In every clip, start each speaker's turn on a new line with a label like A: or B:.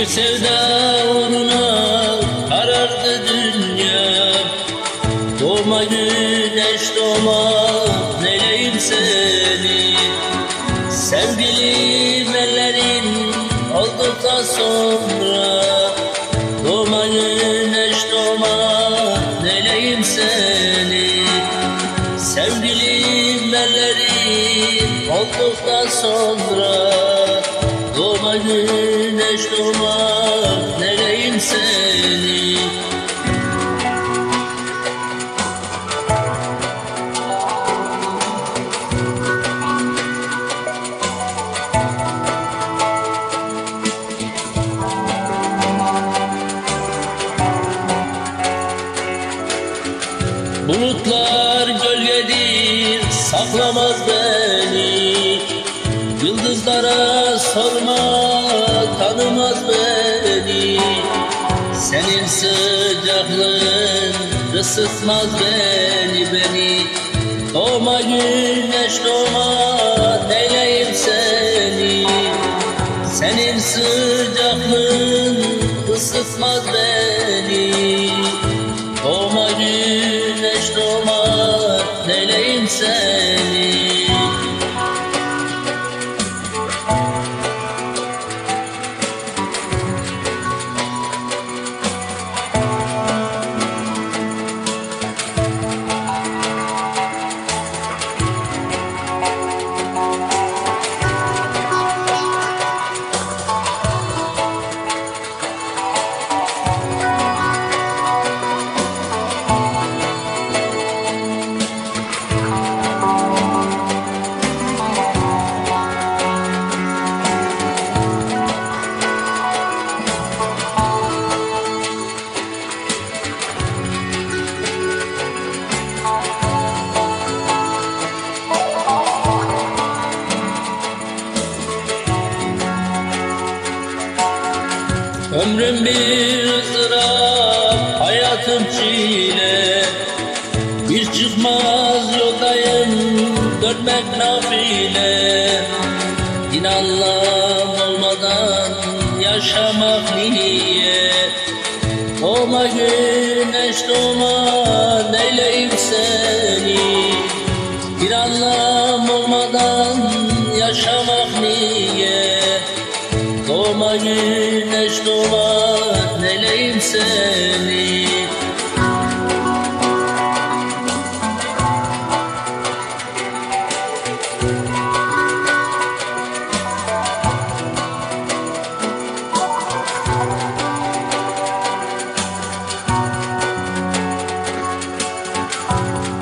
A: Bir sevda uğruna karardı dünya. Doğma güneş doğma neleyim seni? Sevgilim ellerin olduktan sonra Doğma güneş doğma neleyim seni? Sevgilim ellerin olduktan sonra Doğma güneş doğma neleyim seni? Bulutlar gölgedir saklamaz beni Senin sıcaklığın ısıtmaz beni beni. Doğma güneş doğma neyleyim seni. Senin sıcaklığın ısıtmaz beni. Doğma güneş doğma neleyim seni Ömrüm bir ızdırap, hayatım çile. Bir çıkmaz yoldayım, dönmek nafile. İnanlam olmadan yaşamak niye? Doğma güneş doğma neyleyim seni Doğma güneş doğma neleyim seni?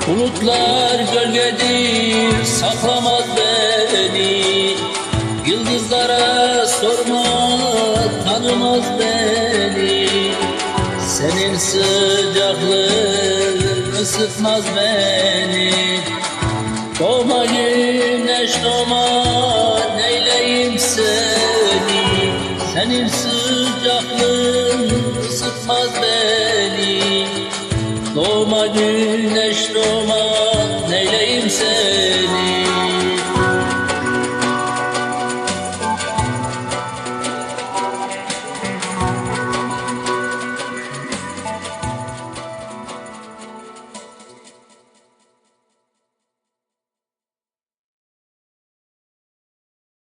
A: Bulutlar gölgedir saklamaz beni Yıldızlara sorma tanımaz beni. Senin sıcaklığın ısıtmaz beni. Doğma güneş doğma neyleyim seni? Senin sıcaklığın ısıtmaz beni. Doğma güneş doğma